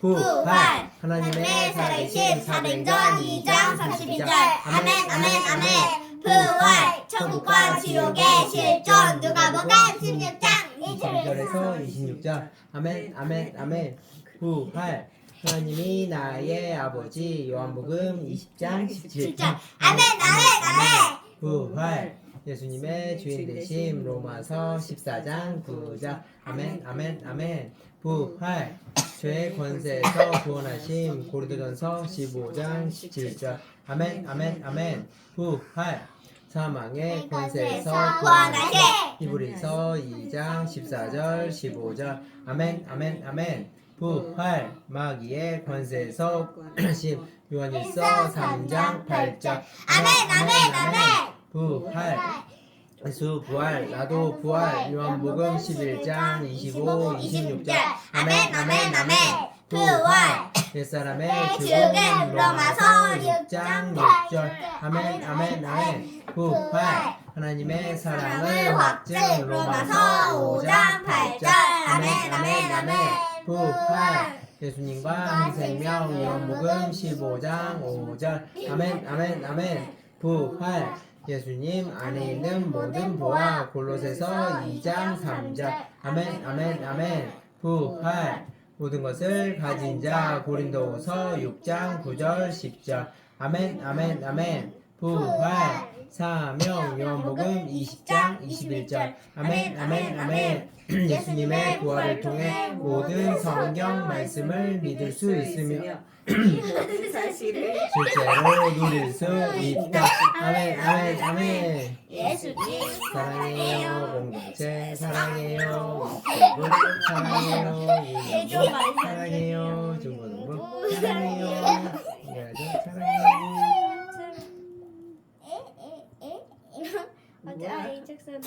부활 하나님의 살아계신 사도행전 2장 32절. 아멘 아멘 아멘. 부활 천국과 지옥의 실존. 누가복음 16장 22절에서. 26절 아멘 아멘 아멘. 부활 하나님이 나의 아버지 요한복음 20장 17절. 아멘 아멘 아멘. 부활 예수님의 주인 되심 로마서 14장 9절. 아멘 아멘 아멘. 부활 죄의 권세에서 구원하심. 고린도전서 15장 17절. 아멘 아멘 아멘. 부활. 사망의 권세에서 구원하심. 히브리서 2장 14절 15절. 아멘 아멘 아멘. 부활. 마귀의 권세에서 구원하심. 요한일서 3장 8절. 아멘 아멘. 아멘. 부활 예수 부활 나도 부활. 요한복음 11장 25 26절. 아멘 아멘 아멘. 부활. 옛사람의 죽음 로마서 6장 6절. 아멘 아멘 아멘 부활. 하나님의 사랑을 확증 로마서 5장 8절. 아멘 아멘 아멘 부활. 예수님과 생명 요한복음 15장 5절. 아멘 아멘 아멘. 부활 예수님 안에 있는 모든 보아 골로새서 2장 3절. 아멘 아멘 아멘 부활. 모든 것을 가진 자 고린도후서 6장 9절 10절. 아멘 아멘 아멘 부활 사명 요한복음 20장 21절. 아멘 아멘 아멘. 예수님의 부활을 통해 모든 성경 말씀을 믿을 수 있으며 모든 사실을 실제로 누릴 수 있다. 아멘, 아멘, 아멘. 예수님 사랑해요, 공동체. 사랑해요, 유튜브 사랑해요, 유튜브 사랑해요, 사랑해요, 가족 사랑해요. 맞아 이 책상